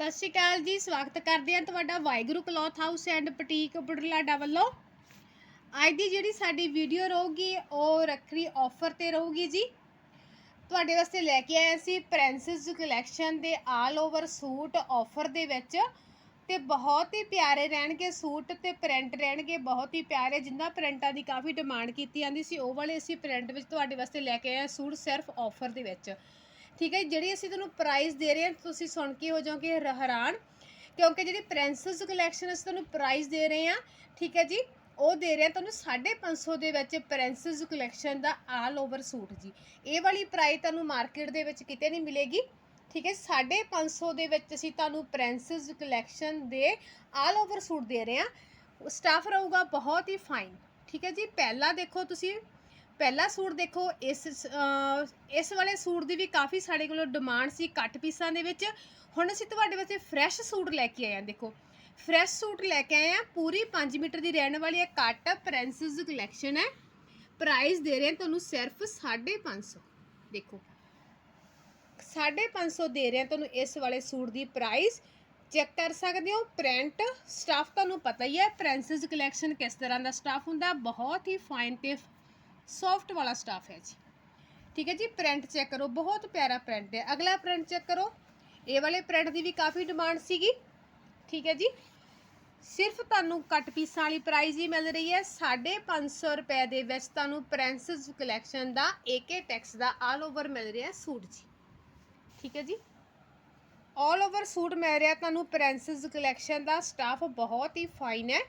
ਸਤਿ ਸ਼੍ਰੀ ਅਕਾਲ ਜੀ, ਸਵਾਗਤ ਕਰਦੇ ਹਾਂ ਤੁਹਾਡਾ Waheguru cloth house and boutique Budhlada ਵੱਲੋਂ। ਅੱਜ ਦੀ ਜਿਹੜੀ ਸਾਡੀ ਵੀਡੀਓ ਰਹੂਗੀ, ਉਹ ਰੱਖੜੀ ਆਫਰ ਤੇ ਰਹੂਗੀ ਜੀ। ਤੁਹਾਡੇ ਵਾਸਤੇ ਲੈ ਕੇ ਆਏ ਸੀ ਪ੍ਰਿੰਸਸ ਕਲੈਕਸ਼ਨ ਦੇ ਆਲ ਓਵਰ ਸੂਟ ਆਫਰ ਦੇ ਵਿੱਚ। ਤੇ ਬਹੁਤ ਹੀ ਪਿਆਰੇ ਰਹਿਣਗੇ ਸੂਟ ਤੇ ਪ੍ਰਿੰਟ ਰਹਿਣਗੇ, ਬਹੁਤ ਹੀ ਪਿਆਰੇ, ਜਿੰਨਾ ਪ੍ਰਿੰਟਾਂ ਦੀ ਕਾਫੀ ਡਿਮਾਂਡ ਕੀਤੀ ਜਾਂਦੀ ਸੀ, ਉਹ ਵਾਲੇ ਅਸੀਂ ਪ੍ਰਿੰਟ ਵਿੱਚ ਤੁਹਾਡੇ ਵਾਸਤੇ ਲੈ ਕੇ ਆਏ ਹਾਂ ਸੂਟ ਸਿਰਫ ਆਫਰ ਦੇ ਵਿੱਚ। ਠੀਕ ਹੈ ਜੀ, ਜਿਹੜੀ ਅਸੀਂ ਤੁਹਾਨੂੰ ਪ੍ਰਾਈਸ ਦੇ ਰਹੇ ਹਾਂ ਤੁਸੀਂ ਸੁਣ ਕੇ ਹੋ ਜਾਓਗੇ ਰ- ਹੈਰਾਨ ਕਿਉਂਕਿ ਜਿਹੜੀ ਪ੍ਰਿੰਸਸ ਕਲੈਕਸ਼ਨ ਅਸੀਂ ਤੁਹਾਨੂੰ ਪ੍ਰਾਈਸ ਦੇ ਰਹੇ ਹਾਂ ਠੀਕ ਹੈ ਜੀ ਉਹ ਦੇ ਰਹੇ ਹਾਂ ਤੁਹਾਨੂੰ 550 ਦੇ ਵਿੱਚ ਪ੍ਰਿੰਸਸ ਕਲੈਕਸ਼ਨ ਦਾ ਆਲ ਓਵਰ ਸੂਟ ਜੀ। ਇਹ ਵਾਲੀ ਪ੍ਰਾਈਸ ਤੁਹਾਨੂੰ ਮਾਰਕੀਟ ਦੇ ਵਿੱਚ ਕਿਤੇ ਨਹੀਂ ਮਿਲੇਗੀ ਠੀਕ ਹੈ 550 ਦੇ ਵਿੱਚ ਅਸੀਂ ਤੁਹਾਨੂੰ ਪ੍ਰਿੰਸਸ ਕਲੈਕਸ਼ਨ ਦੇ ਆਲ ਓਵਰ ਸੂਟ ਦੇ ਰਹੇ ਹਾਂ। ਸਟਾਫ ਰਹੂਗਾ ਬਹੁਤ ਹੀ ਫਾਈਨ ਠੀਕ ਹੈ ਜੀ ਪਹਿਲਾ ਦੇਖੋ ਤੁਸੀਂ ਪਹਿਲਾ ਸੂਟ ਦੇਖੋ, ਇਸ ਇਸ ਵਾਲੇ ਸੂਟ ਦੀ ਵੀ ਕਾਫੀ ਸਾਡੇ ਕੋਲ ਡਿਮਾਂਡ ਸੀ ਕੱਟ ਪੀਸਾਂ ਦੇ ਵਿੱਚ। ਹੁਣ ਅਸੀਂ ਤੁਹਾਡੇ ਵਾਸਤੇ ਫਰੈਸ਼ ਸੂਟ ਲੈ ਕੇ ਆਏ ਹਾਂ, ਦੇਖੋ। ਫਰੈਸ਼ ਸੂਟ ਲੈ ਕੇ ਆਏ ਹਾਂ, ਪੂਰੀ 5 ਮੀਟਰ ਦੀ ਰਹਿਣ ਵਾਲੀ ਹੈ ਕੱਟ ਪ੍ਰਿੰਸਸ ਕਲੈਕਸ਼ਨ ਹੈ। ਪ੍ਰਾਈਸ ਦੇ ਰਹੇ ਹਾਂ ਤੁਹਾਨੂੰ ਸਿਰਫ 550 ਦੇਖੋ। 550 ਦੇ ਰਹੇ ਹਾਂ ਤੁਹਾਨੂੰ ਇਸ ਵਾਲੇ ਸੂਟ ਦੀ ਪ੍ਰਾਈਸ ਚੈੱਕ ਕਰ ਸਕਦੇ ਹੋ ਪ੍ਰਿੰਟ ਸਟਾਫ ਤੁਹਾਨੂੰ ਪਤਾ ਹੀ ਹੈ ਪ੍ਰਿੰਸਸ ਕਲੈਕਸ਼ਨ ਕਿਸ ਤਰ੍ਹਾਂ ਦਾ ਸਟਾਫ ਹੁੰਦਾ, ਬਹੁਤ ਹੀ ਫਾਈਨ ਤੇ ਸੌਫਟ ਵਾਲਾ ਸਟਾਫ ਹੈ ਜੀ। ਠੀਕ ਹੈ ਜੀ ਪ੍ਰਿੰਟ ਚੈੱਕ ਕਰੋ, ਬਹੁਤ ਪਿਆਰਾ ਪ੍ਰਿੰਟ ਹੈ। ਅਗਲਾ ਪ੍ਰਿੰਟ ਚੈੱਕ ਕਰੋ। ਇਹ ਵਾਲੇ ਪ੍ਰਿੰਟ ਦੀ ਵੀ ਕਾਫੀ ਡਿਮਾਂਡ ਸੀਗੀ। ਠੀਕ ਹੈ ਜੀ। ਸਿਰਫ ਤੁਹਾਨੂੰ ਕੱਟ ਪੀਸਾਂ ਵਾਲੀ ਪ੍ਰਾਈਸ ਹੀ ਮਿਲ ਰਹੀ ਹੈ। 550 ਰੁਪਏ ਦੇ ਵਿੱਚ ਤੁਹਾਨੂੰ ਪ੍ਰਿੰਸਸ ਕਲੈਕਸ਼ਨ ਦਾ ਏਕੇ ਟੈਕਸ ਦਾ ਆਲ ਓਵਰ ਮਿਲ ਰਿਹਾ ਸੂਟ ਜੀ। ਠੀਕ ਹੈ ਜੀ। ਆਲ ਓਵਰ ਸੂਟ ਮਿਲ ਰਿਹਾ ਤੁਹਾਨੂੰ ਪ੍ਰਿੰਸਸ ਕਲੈਕਸ਼ਨ ਦਾ। ਸਟਾਫ ਬਹੁਤ ਹੀ ਫਾਈਨ ਹੈ।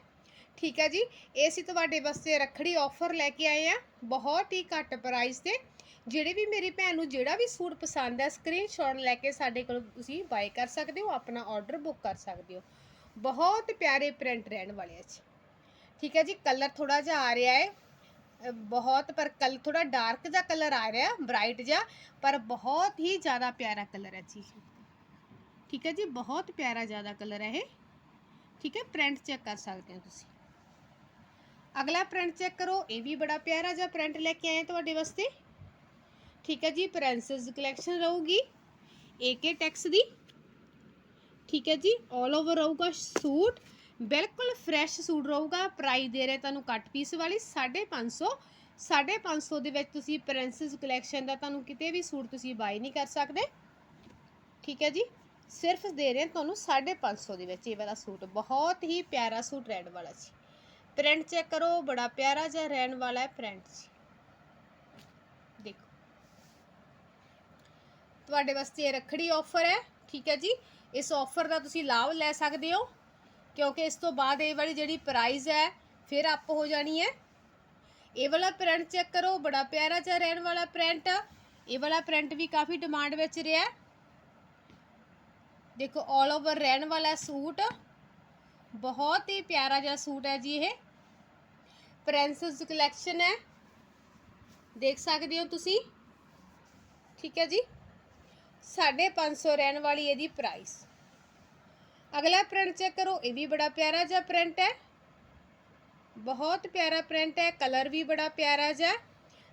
ਠੀਕ ਹੈ ਜੀ। ਇਹ ਅਸੀਂ ਤੁਹਾਡੇ ਵਾਸਤੇ ਰੱਖੜੀ ਆਫਰ ਲੈ ਕੇ ਆਏ ਆ। ਬਹੁਤ ਹੀ ਘੱਟ ਪ੍ਰਾਈਸ ਤੇ। ਜਿਹੜੇ ਵੀ ਮੇਰੀ ਭੈਣ ਨੂੰ ਜਿਹੜਾ ਵੀ ਸੂਟ ਪਸੰਦ ਹੈ ਸਕਰੀਨਸ਼ਾਟ ਲੈ ਕੇ ਸਾਡੇ ਕੋਲ ਤੁਸੀਂ ਬਾਈ ਕਰ ਸਕਦੇ ਹੋ, ਆਪਣਾ ਆਰਡਰ ਬੁੱਕ ਕਰ ਸਕਦੇ ਹੋ। ਬਹੁਤ ਪਿਆਰੇ ਪ੍ਰਿੰਟ ਰਹਿਣ ਵਾਲੇ ਆ ਜੀ। ਠੀਕ ਹੈ ਜੀ ਕਲਰ ਥੋੜਾ ਜਿਹਾ ਆ ਰਿਹਾ ਹੈ। ਬਹੁਤ, ਪਰ ਕਲ ਥੋੜਾ ਡਾਰਕ ਜਿਹਾ ਕਲਰ ਆ ਰਿਹਾ ਬ੍ਰਾਈਟ ਜਿਹਾ, ਪਰ ਬਹੁਤ ਹੀ ਜ਼ਿਆਦਾ ਪਿਆਰਾ ਕਲਰ ਹੈ ਜੀ। ਠੀਕ ਹੈ ਜੀ, ਬਹੁਤ ਪਿਆਰਾ ਜ਼ਿਆਦਾ ਕਲਰ ਹੈ ਇਹ। ਠੀਕ ਹੈ ਪ੍ਰਿੰਟ ਚੈੱਕ ਕਰ ਸਕਦੇ ਹੋ ਤੁਸੀਂ। ਅਗਲਾ ਪ੍ਰਿੰਟ ਚੈੱਕ ਕਰੋ, ਇਹ ਵੀ ਬੜਾ ਪਿਆਰਾ ਜਿਹਾ ਪ੍ਰਿੰਟ ਲੈ ਕੇ ਆਏ ਤੁਹਾਡੇ ਵਾਸਤੇ। ਠੀਕ ਹੈ ਜੀ ਪ੍ਰਿੰਸਸ ਕਲੈਕਸ਼ਨ ਰਹੂਗੀ ਏਕੇ ਟੈਕਸ ਦੀ। ਠੀਕ ਹੈ ਜੀ 올 ਓਵਰ ਰਹੂਗਾ ਸੂਟ, ਬਿਲਕੁਲ ਫਰੈਸ਼ ਸੂਟ ਰਹੂਗਾ। ਪ੍ਰਾਈਸ ਦੇ ਰਹੇ ਤੁਹਾਨੂੰ ਕੱਟ ਪੀਸ ਵਾਲੀ 550 550 ਦੇ ਵਿੱਚ ਤੁਸੀਂ ਪ੍ਰਿੰਸਸ ਕਲੈਕਸ਼ਨ ਦਾ ਤੁਹਾਨੂੰ ਕਿਤੇ ਵੀ ਸੂਟ ਤੁਸੀਂ ਬਾਈ ਨਹੀਂ ਕਰ ਸਕਦੇ। ਠੀਕ ਹੈ ਜੀ, ਸਿਰਫ ਦੇ ਰਹੇ ਹਾਂ ਤੁਹਾਨੂੰ 550 ਦੇ ਵਿੱਚ ਇਹ ਵਾਲਾ ਸੂਟ, ਬਹੁਤ ਹੀ ਪਿਆਰਾ ਸੂਟ ਰੈੱਡ ਵਾਲਾ ਜੀ। ਪ੍ਰਿੰਟ ਚੈੱਕ ਕਰੋ, ਬੜਾ ਪਿਆਰਾ ਜਿਹਾ ਰਹਿਣ ਵਾਲਾ ਹੈ ਪ੍ਰਿੰਟ ਜੀ। ਦੇਖੋ। ਤੁਹਾਡੇ ਵਾਸਤੇ ਇਹ ਰੱਖੜੀ ਆਫਰ ਹੈ, ਠੀਕ ਹੈ ਜੀ। ਇਸ ਆਫਰ ਦਾ ਤੁਸੀਂ ਲਾਭ ਲੈ ਸਕਦੇ ਹੋ, ਕਿਉਂਕਿ ਇਸ ਤੋਂ ਬਾਅਦ ਇਹ ਵਾਲੀ ਜਿਹੜੀ ਪ੍ਰਾਈਸ ਹੈ, ਫਿਰ ਅਪ ਹੋ ਜਾਣੀ ਹੈ। ਇਹ ਵਾਲਾ ਪ੍ਰਿੰਟ ਚੈੱਕ ਕਰੋ, ਬੜਾ ਪਿਆਰਾ ਜਿਹਾ ਰਹਿਣ ਵਾਲਾ ਪ੍ਰਿੰਟ ਇਹ ਵਾਲਾ ਪ੍ਰਿੰਟ ਵੀ ਕਾਫੀ ਡਿਮਾਂਡ ਵਿੱਚ ਰਿਹਾ ਦੇਖੋ 올 ਓਵਰ ਰਹਿਣ ਵਾਲਾ ਸੂਟ, ਬਹੁਤ ਹੀ ਪਿਆਰਾ ਜਿਹਾ ਸੂਟ ਹੈ ਜੀ ਇਹ। ਪ੍ਰਿੰਸਸ ਕਲੈਕਸ਼ਨ ਹੈ। ਦੇਖ ਸਕਦੇ ਹੋ ਤੁਸੀਂ। ਠੀਕ ਹੈ ਜੀ। 550 ਰਹਿਣ ਵਾਲੀ ਇਹਦੀ ਪ੍ਰਾਈਸ ਅਗਲਾ ਪ੍ਰਿੰਟ ਚੈੱਕ ਕਰੋ। ਇਹ ਵੀ ਬੜਾ ਪਿਆਰਾ ਜਿਹਾ ਪ੍ਰਿੰਟ ਹੈ। ਬਹੁਤ ਪਿਆਰਾ ਪ੍ਰਿੰਟ ਹੈ। ਕਲਰ ਵੀ ਬੜਾ ਪਿਆਰਾ ਜਿਹਾ।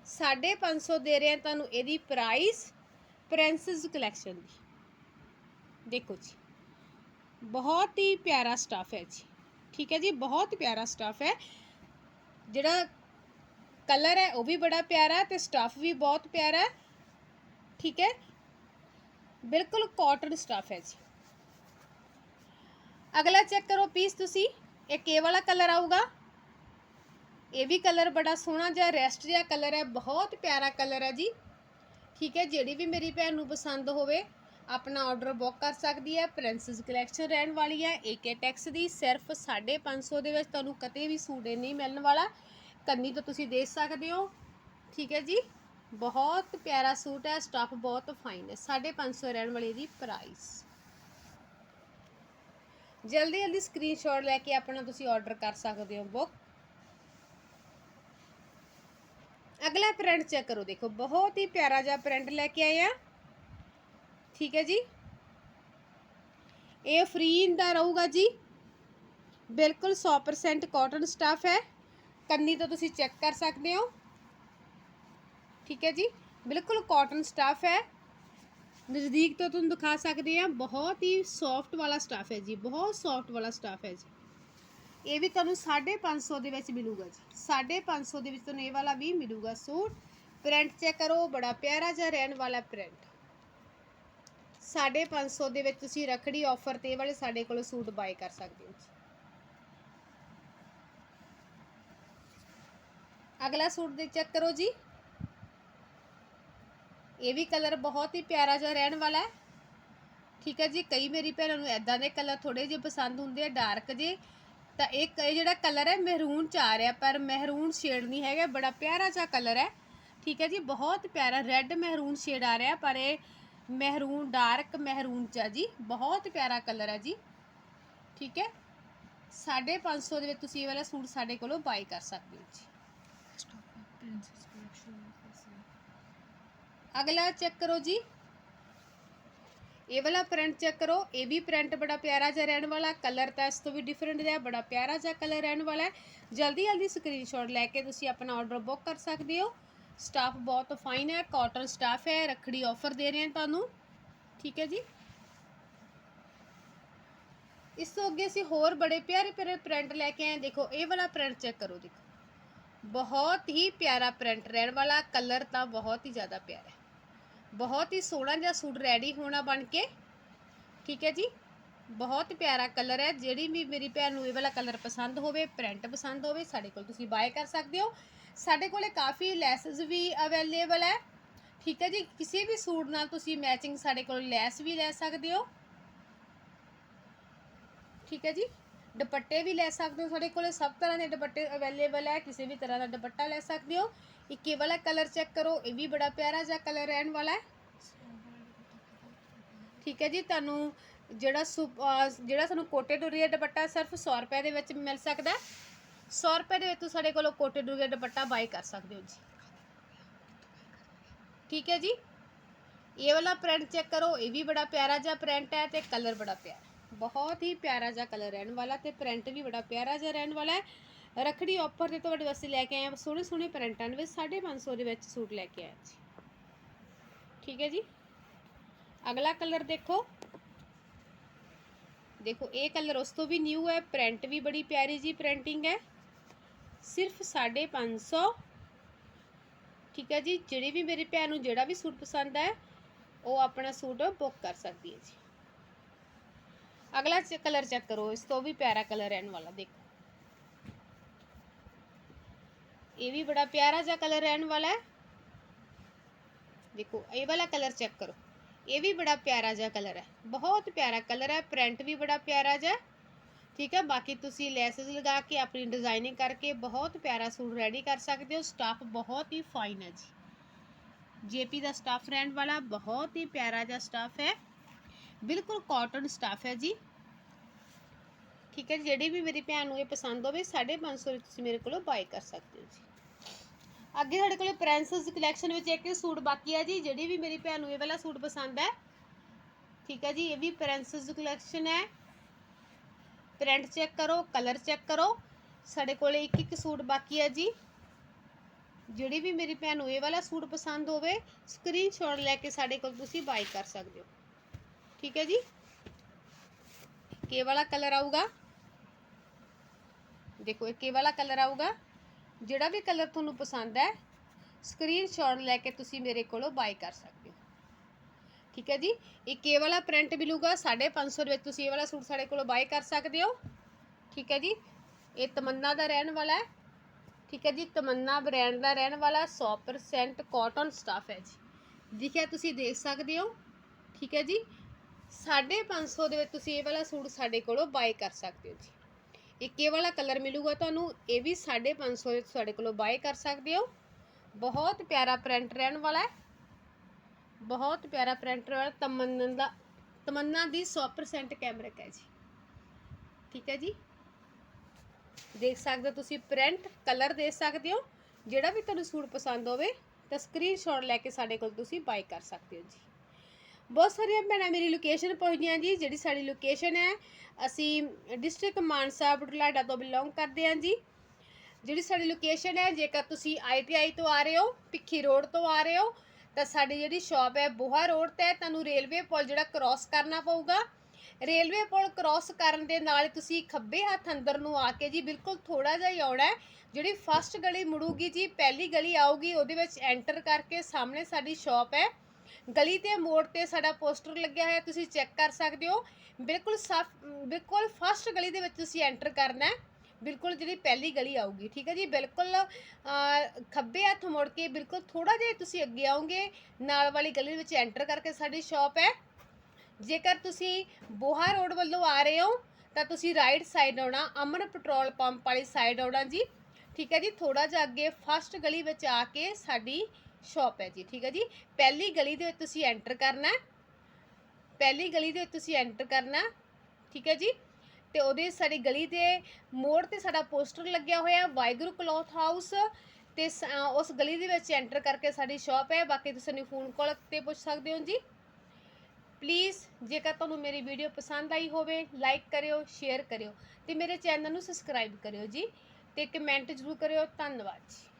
550 ਦੇ ਰਹੇ ਹਾਂ ਤੁਹਾਨੂੰ ਇਹਦੀ ਪ੍ਰਾਈਸ ਪ੍ਰਿੰਸਸ ਕਲੈਕਸ਼ਨ ਦੀ। ਦੇਖੋ ਜੀ। ਬਹੁਤ ਹੀ ਪਿਆਰਾ ਸਟਾਫ ਹੈ ਜੀ। ਠੀਕ ਹੈ ਜੀ। ਬਹੁਤ ਪਿਆਰਾ ਸਟਾਫ ਹੈ। ਜਿਹੜਾ ਕਲਰ ਹੈ ਉਹ ਵੀ ਬੜਾ ਪਿਆਰਾ ਤੇ ਸਟਾਫ ਵੀ ਬਹੁਤ ਪਿਆਰਾ। ਠੀਕ ਹੈ? ਬਿਲਕੁਲ ਕਾਟਨ ਸਟਾਫ ਹੈ ਜੀ। ਅਗਲਾ ਚੈੱਕ ਕਰੋ ਪੀਸ ਤੁਸੀਂ। ਇਹ ਕੇ ਵਾਲਾ ਕਲਰ ਆਊਗਾ। ਇਹ ਵੀ ਕਲਰ ਬੜਾ ਸੋਹਣਾ ਜਿਹਾ ਰੈਸਟ ਜਿਹਾ ਕਲਰ ਹੈ। ਬਹੁਤ ਪਿਆਰਾ ਕਲਰ ਹੈ ਜੀ। ਠੀਕ ਹੈ? ਜਿਹੜੀ ਵੀ ਮੇਰੀ ਭੈਣ ਨੂੰ ਪਸੰਦ ਹੋਵੇ, ਆਪਣਾ ਆਰਡਰ ਬੁੱਕ ਕਰ ਸਕਦੀ ਹੈ। ਪ੍ਰਿੰਸਸ ਕਲੈਕਸ਼ਨ ਰਹਿਣ ਵਾਲੀ ਹੈ। ਏਕੇ ਟੈਕਸ ਦੀ ਸਿਰਫ 550 ਦੇ ਵਿੱਚ ਤੁਹਾਨੂੰ ਕਦੇ ਵੀ ਸੂਟ ਨਹੀਂ ਮਿਲਣ ਵਾਲਾ। ਕੰਨੀ ਤੋਂ ਤੁਸੀਂ ਦੇਖ ਸਕਦੇ ਹੋ। ਠੀਕ ਹੈ ਜੀ। ਬਹੁਤ ਪਿਆਰਾ ਸੂਟ ਹੈ। ਸਟੱਫ ਬਹੁਤ ਫਾਈਨ ਹੈ। 550 ਰਹਿਣ ਵਾਲੀ ਦੀ ਪ੍ਰਾਈਸ। ਜਲਦੀ ਜਲਦੀ ਸਕਰੀਨਸ਼ਾਟ ਲੈ ਕੇ ਆਪਣਾ ਤੁਸੀਂ ਆਰਡਰ ਕਰ ਸਕਦੇ ਹੋ। ਬੁੱਕ। ਅਗਲਾ ਪ੍ਰਿੰਟ ਚੈੱਕ ਕਰੋ। ਦੇਖੋ, ਬਹੁਤ ਹੀ ਪਿਆਰਾ ਜਿਹਾ ਪ੍ਰਿੰਟ ਲੈ ਕੇ ਆਏ ਆ। ਠੀਕ ਹੈ ਜੀ। ਇਹ ਫ੍ਰੀ ਦਾ ਰਹੂਗਾ ਜੀ। ਬਿਲਕੁਲ 100% ਕਾਟਨ ਸਟਫ ਹੈ। ਕੰਨੀ ਤੋਂ ਤੁਸੀਂ ਚੈੱਕ ਕਰ ਸਕਦੇ ਹੋ। ਠੀਕ ਹੈ ਜੀ। ਬਿਲਕੁਲ ਕਾਟਨ ਸਟਫ ਹੈ। ਨਜ਼ਦੀਕ ਤੋਂ ਤੁਹਾਨੂੰ ਦਿਖਾ ਸਕਦੇ ਆ ਬਹੁਤ ਹੀ ਸੌਫਟ ਵਾਲਾ ਸਟਾਫ ਹੈ ਜੀ। ਬਹੁਤ ਸੌਫਟ ਵਾਲਾ ਸਟਾਫ ਹੈ ਜੀ। ਇਹ ਵੀ ਤੁਹਾਨੂੰ 550 ਦੇ ਵਿੱਚ ਮਿਲੂਗਾ ਜੀ। 550 ਦੇ ਵਿੱਚ ਤੁਹਾਨੂੰ ਇਹ ਵਾਲਾ ਵੀ ਮਿਲੂਗਾ ਸੂਟ। ਪ੍ਰਿੰਟ ਚੈੱਕ ਕਰੋ। ਬੜਾ ਪਿਆਰਾ ਜਿਹਾ ਰਹਿਣ ਵਾਲਾ ਪ੍ਰਿੰਟ 550 ਦੇ ਵਿੱਚ ਤੁਸੀਂ ਰਖੜੀ ਆਫਰ ਤੇ ਇਹ ਵਾਲੇ ਸਾਡੇ ਕੋਲੋਂ ਸੂਟ ਬਾਏ ਕਰ ਸਕਦੇ ਹੋ ਜੀ। ਅਗਲਾ ਸੂਟ ਦੇ ਚੈੱਕ ਕਰੋ ਜੀ। ਇਹ ਵੀ ਕਲਰ ਬਹੁਤ ਹੀ ਪਿਆਰਾ ਜਿਹਾ ਰਹਿਣ ਵਾਲਾ ਹੈ। ਠੀਕ ਹੈ ਜੀ, ਕਈ ਮੇਰੀ ਭੈਣਾਂ ਨੂੰ ਐਦਾਂ ਦੇ ਕਲਰ ਥੋੜੇ ਜਿਹੇ ਪਸੰਦ ਹੁੰਦੇ ਆ ਡਾਰਕ ਜੇ। ਤਾਂ ਇਹ ਇਹ ਜਿਹੜਾ ਕਲਰ ਹੈ ਮਹਿਰੂਨ ਚ ਆ ਰਿਹਾ, ਪਰ ਮਹਿਰੂਨ ਸ਼ੇਡ ਨਹੀਂ ਹੈਗਾ, ਬੜਾ ਪਿਆਰਾ ਜਿਹਾ ਕਲਰ ਹੈ। ਠੀਕ ਹੈ ਜੀ, ਬਹੁਤ ਪਿਆਰਾ ਰੈੱਡ ਮਹਿਰੂਨ ਸ਼ੇਡ ਆ ਰਿਹਾ, ਪਰ ਇਹ ਮਹਿਰੂਨ ਡਾਰਕ ਮਹਿਰੂਨ ਚ ਆ ਜੀ। ਬਹੁਤ ਪਿਆਰਾ ਕਲਰ ਹੈ ਜੀ। ਠੀਕ ਹੈ 550 ਦੇ ਵਿੱਚ ਤੁਸੀਂ ਇਹ ਵਾਲਾ ਸੂਟ ਸਾਡੇ ਕੋਲੋਂ ਬਾਈ ਕਰ ਸਕਦੇ ਹੋ ਜੀ। ਅਗਲਾ ਚੈੱਕ ਕਰੋ ਜੀ। ਇਹ ਵਾਲਾ ਪ੍ਰਿੰਟ ਚੈੱਕ ਕਰੋ। ਇਹ ਵੀ ਪ੍ਰਿੰਟ ਬੜਾ ਪਿਆਰਾ ਜਿਹਾ ਰਹਿਣ ਵਾਲਾ। ਕਲਰ ਤਾਂ ਇਸ ਤੋਂ ਵੀ ਡਿਫਰੈਂਟ ਜਿਹਾ, ਬੜਾ ਪਿਆਰਾ ਜਿਹਾ ਕਲਰ ਰਹਿਣ ਵਾਲਾ ਹੈ। ਜਲਦੀ ਜਲਦੀ ਸਕਰੀਨਸ਼ਾਟ ਲੈ ਕੇ ਤੁਸੀਂ ਆਪਣਾ ਆਰਡਰ ਬੁੱਕ ਕਰ ਸਕਦੇ ਹੋ। ਸਟਾਫ ਬਹੁਤ ਫਾਈਨ ਹੈ ਕਾਟਨ ਸਟਾਫ ਹੈ, ਰੱਖੜੀ ਆਫਰ ਦੇ ਰਹੇ ਹਾਂ ਤੁਹਾਨੂੰ। ਠੀਕ ਹੈ ਜੀ। ਇਸ ਤੋਂ ਅੱਗੇ ਅਸੀਂ ਹੋਰ ਬੜੇ ਪਿਆਰੇ ਪਿਆਰੇ ਪ੍ਰਿੰਟ ਲੈ ਕੇ ਆਏ ਦੇਖੋ, ਇਹ ਵਾਲਾ ਪ੍ਰਿੰਟ ਚੈੱਕ ਕਰੋ, ਦੇਖੋ। ਬਹੁਤ ਹੀ ਪਿਆਰਾ ਪ੍ਰਿੰਟ ਰਹਿਣ ਵਾਲਾ ਕਲਰ ਤਾਂ ਬਹੁਤ ਹੀ ਜ਼ਿਆਦਾ ਪਿਆਰਾ ਬਹੁਤ ਹੀ ਸੋਹਣਾ ਜਿਹਾ ਸੂਟ ਰੈਡੀ ਹੋਣਾ ਬਣ ਕੇ, ਠੀਕ ਹੈ ਜੀ? ਬਹੁਤ ਪਿਆਰਾ ਕਲਰ ਹੈ। ਜਿਹੜੀ ਵੀ ਮੇਰੀ ਭੈਣ ਨੂੰ ਇਹ ਵਾਲਾ ਕਲਰ ਪਸੰਦ ਹੋਵੇ ਪ੍ਰਿੰਟ ਪਸੰਦ ਹੋਵੇ, ਸਾਡੇ ਕੋਲ ਤੁਸੀਂ ਬਾਏ ਕਰ ਸਕਦੇ ਹੋ। ਸਾਡੇ ਕੋਲੇ ਕਾਫੀ ਲੈਸਸ ਵੀ ਅਵੇਲੇਬਲ ਹੈ। ਠੀਕ ਹੈ ਜੀ? ਕਿਸੇ ਵੀ ਸੂਟ ਨਾਲ ਤੁਸੀਂ ਮੈਚਿੰਗ ਸਾਡੇ ਕੋਲ ਲੈਸ ਵੀ ਲੈ ਸਕਦੇ ਹੋ। ਠੀਕ ਹੈ ਜੀ? ਦੁਪੱਟੇ ਵੀ ਲੈ ਸਕਦੇ ਹੋ ਸਾਡੇ ਕੋਲੇ, ਸਭ ਤਰ੍ਹਾਂ ਦੇ ਦੁਪੱਟੇ ਅਵੇਲੇਬਲ ਹੈ, ਕਿਸੇ ਵੀ ਤਰ੍ਹਾਂ ਦਾ ਦੁਪੱਟਾ ਲੈ ਸਕਦੇ ਹੋ। ਇੱਕ ਇਹ ਵਾਲਾ ਕਲਰ ਚੈੱਕ ਕਰੋ, ਇਹ ਵੀ ਬੜਾ ਪਿਆਰਾ ਜਿਹਾ ਕਲਰ ਰਹਿਣ ਵਾਲਾ ਹੈ। ਠੀਕ ਹੈ ਜੀ, ਤੁਹਾਨੂੰ ਜਿਹੜਾ ਸੁਪ- ਜਿਹੜਾ ਤੁਹਾਨੂੰ ਕੋਟੇ ਡੋਰੀ ਦਾ ਦੁਪੱਟਾ ਸਿਰਫ 100 ਰੁਪਏ ਦੇ ਵਿੱਚ ਮਿਲ ਸਕਦਾ ਹੈ। 100 ਰੁਪਏ ਦੇ ਵਿੱਚ ਤੁਸੀਂ ਸਾਡੇ ਕੋਲੋਂ ਕੋਟੇ ਡੋਰੀ ਦੁਪੱਟਾ ਬਾਈ ਕਰ ਸਕਦੇ ਹੋ ਜੀ। ਠੀਕ ਹੈ ਜੀ, ਇਹ ਵਾਲਾ ਪ੍ਰਿੰਟ ਚੈੱਕ ਕਰੋ, ਇਹ ਵੀ ਬੜਾ ਪਿਆਰਾ ਜਿਹਾ ਪ੍ਰਿੰਟ ਹੈ ਤੇ ਕਲਰ ਬੜਾ ਪਿਆਰਾ ਬਹੁਤ ਹੀ ਪਿਆਰਾ ਜਿਹਾ ਕਲਰ ਰਹਿਣ ਵਾਲਾ ਤੇ ਪ੍ਰਿੰਟ ਵੀ ਬੜਾ ਪਿਆਰਾ ਜਿਹਾ ਰਹਿਣ ਵਾਲਾ ਹੈ। ਰਖੜੀ ਆਫਰ ਤੇ ਤੁਹਾਡੇ ਵਾਸਤੇ ਲੈ ਕੇ ਆਏ ਹਾਂ। ਸੋਹਣੇ ਸੋਹਣੇ ਪ੍ਰਿੰਟਾਂ ਦੇ ਵਿੱਚ 550 ਦੇ ਵਿੱਚ ਸੂਟ ਲੈ ਕੇ ਆਏ ਜੀ। ਠੀਕ ਹੈ ਜੀ? ਅਗਲਾ ਕਲਰ ਦੇਖੋ। ਦੇਖੋ, ਇਹ ਕਲਰ ਉਸ ਤੋਂ ਵੀ ਨਿਊ ਹੈ। ਪ੍ਰਿੰਟ ਵੀ ਬੜੀ ਪਿਆਰੀ ਜੀ ਪ੍ਰਿੰਟਿੰਗ ਹੈ। ਸਿਰਫ 550 ਠੀਕ ਹੈ ਜੀ? ਜਿਹੜੀ ਵੀ ਮੇਰੇ ਭੈਣ ਨੂੰ ਜਿਹੜਾ ਵੀ ਸੂਟ ਪਸੰਦ ਹੈ, ਉਹ ਆਪਣਾ ਸੂਟ ਬੁੱਕ ਕਰ ਸਕਦੀ ਹੈ ਜੀ। ਅਗਲਾ ਕਲਰ ਚੈੱਕ ਕਰੋ, ਇਸ ਤੋਂ ਵੀ ਪਿਆਰਾ ਕਲਰ ਰਹਿਣ ਵਾਲਾ, ਦੇਖੋ। ਇਹ ਵੀ ਬੜਾ ਪਿਆਰਾ ਜਿਹਾ ਕਲਰ ਰਹਿਣ ਵਾਲਾ ਹੈ। ਦੇਖੋ, ਇਹ ਵਾਲਾ ਕਲਰ ਚੈੱਕ ਕਰੋ। ਇਹ ਵੀ ਬੜਾ ਪਿਆਰਾ ਜਿਹਾ ਕਲਰ ਹੈ। ਬਹੁਤ ਪਿਆਰਾ ਕਲਰ ਹੈ, ਪ੍ਰਿੰਟ ਵੀ ਬੜਾ ਪਿਆਰਾ ਜਿਹਾ ਠੀਕ ਹੈ, ਬਾਕੀ ਤੁਸੀਂ ਲੈਸਸ ਲਗਾ ਕੇ ਆਪਣੀ ਡਿਜ਼ਾਈਨਿੰਗ ਕਰਕੇ ਬਹੁਤ ਪਿਆਰਾ ਸੂਟ ਰੈਡੀ ਕਰ ਸਕਦੇ ਹੋ। ਸਟਾਫ ਬਹੁਤ ਹੀ ਫਾਈਨ ਹੈ ਜੀ। ਜੇਪੀ ਦਾ ਸਟਾਫ ਰਹਿਣ ਵਾਲਾ, ਬਹੁਤ ਹੀ ਪਿਆਰਾ ਜਿਹਾ ਸਟਾਫ ਹੈ। ਬਿਲਕੁਲ ਕਾਟਨ ਸਟਾਫ ਹੈ ਜੀ। ਠੀਕ ਹੈ, ਜਿਹੜੀ ਵੀ ਮੇਰੀ ਭੈਣ ਨੂੰ ਇਹ ਪਸੰਦ ਹੋਵੇ 550 ਵਿੱਚ ਤੁਸੀਂ ਮੇਰੇ ਕੋਲੋਂ ਬਾਈ ਕਰ ਸਕਦੇ ਹੋ ਜੀ। ਅੱਗੇ ਸਾਡੇ ਕੋਲੇ ਪ੍ਰਿੰਸਸ ਕਲੈਕਸ਼ਨ ਵਿੱਚ ਇੱਕ ਸੂਟ ਬਾਕੀ ਹੈ ਜੀ, ਜਿਹੜੀ ਵੀ ਮੇਰੀ ਭੈਣ ਨੂੰ ਇਹ ਵਾਲਾ ਸੂਟ ਪਸੰਦ ਹੈ। ਠੀਕ ਹੈ ਜੀ, ਇਹ ਵੀ ਪ੍ਰਿੰਸਸ ਕਲੈਕਸ਼ਨ ਹੈ। ਪ੍ਰਿੰਟ ਚੈੱਕ ਕਰੋ ਕਲਰ ਚੈੱਕ ਕਰੋ। ਸਾਡੇ ਕੋਲੇ ਇੱਕ ਇੱਕ ਸੂਟ ਬਾਕੀ ਹੈ ਜੀ। ਜਿਹੜੀ ਵੀ ਮੇਰੀ ਭੈਣ ਨੂੰ ਇਹ ਵਾਲਾ ਸੂਟ ਪਸੰਦ ਹੋਵੇ ਸਕਰੀਨਸ਼ਾਟ ਲੈ ਕੇ ਸਾਡੇ ਕੋਲ ਤੁਸੀਂ ਬਾਈ ਕਰ ਸਕਦੇ ਹੋ। ਠੀਕ ਹੈ ਜੀ। ਕੇ ਵਾਲਾ ਕਲਰ ਆਊਗਾ। ਦੇਖੋ ਇਹ ਕੇ ਵਾਲਾ ਕਲਰ ਆਊਗਾ। ਜਿਹੜਾ ਵੀ ਕਲਰ ਤੁਹਾਨੂੰ ਪਸੰਦ ਹੈ ਸਕਰੀਨਸ਼ਾਟ ਲੈ ਕੇ ਤੁਸੀਂ ਮੇਰੇ ਕੋਲੋਂ ਬਾਈ ਕਰ ਸਕਦੇ ਹੋ। ਠੀਕ ਹੈ ਜੀ। ਇਹ ਕੇ ਵਾਲਾ ਪ੍ਰਿੰਟ ਮਿਲੂਗਾ 550 ਦੇ ਵਿੱਚ ਤੁਸੀਂ ਇਹ ਵਾਲਾ ਸੂਟ ਸਾਡੇ ਕੋਲੋਂ ਬਾਈ ਕਰ ਸਕਦੇ ਹੋ। ਠੀਕ ਹੈ ਜੀ। ਇਹ ਤਮੰਨਾ ਦਾ ਰਹਿਣ ਵਾਲਾ ਹੈ। ਠੀਕ ਹੈ ਜੀ। ਤਮੰਨਾ ਬ੍ਰਾਂਡ ਦਾ ਰਹਿਣ ਵਾਲਾ 100% ਕਾਟਨ ਸਟਾਫ ਹੈ ਜੀ। ਦਿਖਿਆ ਤੁਸੀਂ ਦੇਖ ਸਕਦੇ ਹੋ। ਠੀਕ ਹੈ ਜੀ। 550 ਦੇ ਵਿੱਚ ਤੁਸੀਂ ਇਹ ਵਾਲਾ ਸੂਟ ਸਾਡੇ ਕੋਲੋਂ ਬਾਈ ਕਰ ਸਕਦੇ ਹੋ ਜੀ। ਇੱਕ ਇਹ ਵਾਲਾ ਕਲਰ ਮਿਲੂਗਾ ਤੁਹਾਨੂੰ, ਇਹ ਵੀ 550 ਦੇ ਤੁਹਾਡੇ ਕੋਲੋਂ ਬਾਈ ਕਰ ਸਕਦੇ ਹੋ। ਬਹੁਤ ਪਿਆਰਾ ਪ੍ਰਿੰਟ ਰਹਿਣ ਵਾਲਾ ਹੈ। ਬਹੁਤ ਪਿਆਰਾ ਪ੍ਰਿੰਟ ਵਾਲਾ, ਤਮੰਨਾ ਦਾ, ਤਮੰਨਾ ਦੀ 100% ਕੈਮਰਿਕ ਹੈ ਜੀ। ਠੀਕ ਹੈ ਜੀ? ਦੇਖ ਸਕਦੇ ਹੋ ਤੁਸੀਂ ਪ੍ਰਿੰਟ ਕਲਰ ਦੇ ਸਕਦੇ ਹੋ। ਜਿਹੜਾ ਵੀ ਤੁਹਾਨੂੰ ਸੂਟ ਪਸੰਦ ਹੋਵੇ ਤਾਂ ਸਕਰੀਨਸ਼ਾਟ ਲੈ ਕੇ ਸਾਡੇ ਕੋਲ ਤੁਸੀਂ ਬਾਈ ਕਰ ਸਕਦੇ ਹੋ ਜੀ। ਬਹੁਤ ਸਾਰੀਆਂ ਭੈਣਾਂ ਮੇਰੀ ਲੋਕੇਸ਼ਨ ਪਹੁੰਚੀਆਂ ਜੀ, ਜਿਹੜੀ ਸਾਡੀ ਲੋਕੇਸ਼ਨ ਹੈ, ਅਸੀਂ ਡਿਸਟ੍ਰਿਕਟ ਮਾਨਸਾ ਬੁਢਲਾਡਾ ਤੋਂ ਬਿਲੋਂਗ ਕਰਦੇ ਹਾਂ ਜੀ। ਜਿਹੜੀ ਸਾਡੀ ਲੋਕੇਸ਼ਨ ਹੈ, ਜੇਕਰ ਤੁਸੀਂ ਆਈਟੀਆਈ ਤੋਂ ਆ ਰਹੇ ਹੋ, ਭਿੱਖੀ ਰੋਡ ਤੋਂ ਆ ਰਹੇ ਹੋ, ਤਾਂ ਸਾਡੀ ਜਿਹੜੀ ਸ਼ਾਪ ਹੈ, ਬੋਹਾ ਰੋਡ ਤੇ ਤੁਹਾਨੂੰ ਰੇਲਵੇ ਪੁਲ ਜਿਹੜਾ ਕ੍ਰਾਸ ਕਰਨਾ ਪਊਗਾ। ਰੇਲਵੇ ਪੁਲ ਕ੍ਰਾਸ ਕਰਨ ਦੇ ਨਾਲ ਤੁਸੀਂ ਖੱਬੇ ਹੱਥ ਅੰਦਰ ਨੂੰ ਆ ਕੇ ਜੀ, ਬਿਲਕੁਲ ਥੋੜਾ ਜਿਹਾ ਹੀ ਆਉਣਾ ਜਿਹੜੀ ਫਸਟ ਗਲੀ ਮੁੜੂਗੀ ਜੀ, ਪਹਿਲੀ ਗਲੀ ਆਊਗੀ, ਉਹਦੇ ਵਿੱਚ ਐਂਟਰ ਕਰਕੇ ਸਾਹਮਣੇ ਸਾਡੀ ਸ਼ਾਪ ਹੈ। ਗਲੀ ਤੇ ਮੋੜ ਤੇ ਸਾਡਾ ਪੋਸਟਰ ਲੱਗਿਆ ਹੋਇਆ, ਤੁਸੀਂ ਚੈੱਕ ਕਰ ਸਕਦੇ ਹੋ। ਬਿਲਕੁਲ ਸਾਫ਼, ਬਿਲਕੁਲ ਫਸਟ ਗਲੀ ਦੇ ਵਿੱਚ ਤੁਸੀਂ ਐਂਟਰ ਕਰਨਾ ਹੈ। ਬਿਲਕੁਲ ਜਿਹੜੀ ਪਹਿਲੀ ਗਲੀ ਆਊਗੀ, ਠੀਕ ਹੈ ਜੀ? ਬਿਲਕੁਲ ਖੱਬੇ ਹੱਥ ਮੁੜ ਕੇ ਬਿਲਕੁਲ ਥੋੜਾ ਜਿਹਾ ਤੁਸੀਂ ਅੱਗੇ ਆਓਗੇ, ਨਾਲ ਵਾਲੀ ਗਲੀ ਵਿੱਚ ਐਂਟਰ ਕਰਕੇ ਸਾਡੀ ਸ਼ਾਪ ਹੈ। ਜੇਕਰ ਤੁਸੀਂ ਬੋਹਾ ਰੋਡ ਵੱਲੋਂ ਆ ਰਹੇ ਹੋ, ਤਾਂ ਤੁਸੀਂ ਰਾਈਟ ਸਾਈਡ ਆਉਣਾ, ਅਮਨ ਪੈਟਰੋਲ ਪੰਪ ਵਾਲੀ ਸਾਈਡ ਆਉਣਾ ਜੀ। ਠੀਕ ਹੈ ਜੀ? ਥੋੜਾ ਜਿਹਾ ਅੱਗੇ ਫਸਟ ਗਲੀ ਵਿੱਚ ਆ ਕੇ ਸਾਡੀ ਸ਼ਾਪ ਹੈ ਜੀ ਠੀਕ ਹੈ ਜੀ। ਪਹਿਲੀ ਗਲੀ ਦੇ ਵਿੱਚ ਤੁਸੀਂ ਐਂਟਰ ਕਰਨਾ ਪਹਿਲੀ ਗਲੀ ਦੇ ਵਿੱਚ ਤੁਸੀਂ ਐਂਟਰ ਕਰਨਾ ਠੀਕ ਹੈ ਜੀ। ਤੇ ਉਹਦੇ ਸਾਡੀ ਗਲੀ ਦੇ ਮੋੜ ਤੇ ਸਾਡਾ ਪੋਸਟਰ ਲੱਗਿਆ ਹੋਇਆ ਹੈ, ਵਾਹਿਗੁਰੂ ਕਲੋਥ ਹਾਊਸ। ਤੇ ਸ- ਉਸ ਗਲੀ ਦੇ ਵਿੱਚ ਐਂਟਰ ਕਰਕੇ ਸਾਡੀ ਸ਼ਾਪ ਹੈ। ਬਾਕੀ ਤੁਸੀਂ ਸਾਨੂੰ ਫੋਨ ਕਾਲ ਤੇ ਪੁੱਛ ਸਕਦੇ ਹੋ ਜੀ। ਪਲੀਜ਼ ਜੇਕਰ ਤੁਹਾਨੂੰ ਮੇਰੀ ਵੀਡੀਓ ਪਸੰਦ ਆਈ ਹੋਵੇ ਲਾਈਕ ਕਰਿਓ ਸ਼ੇਅਰ ਕਰਿਓ। ਤੇ ਮੇਰੇ ਚੈਨਲ ਨੂੰ ਸਬਸਕ੍ਰਾਈਬ ਕਰਿਓ ਜੀ। ਤੇ ਕਮੈਂਟ ਜ਼ਰੂਰ ਕਰਿਓ। ਧੰਨਵਾਦ ਜੀ।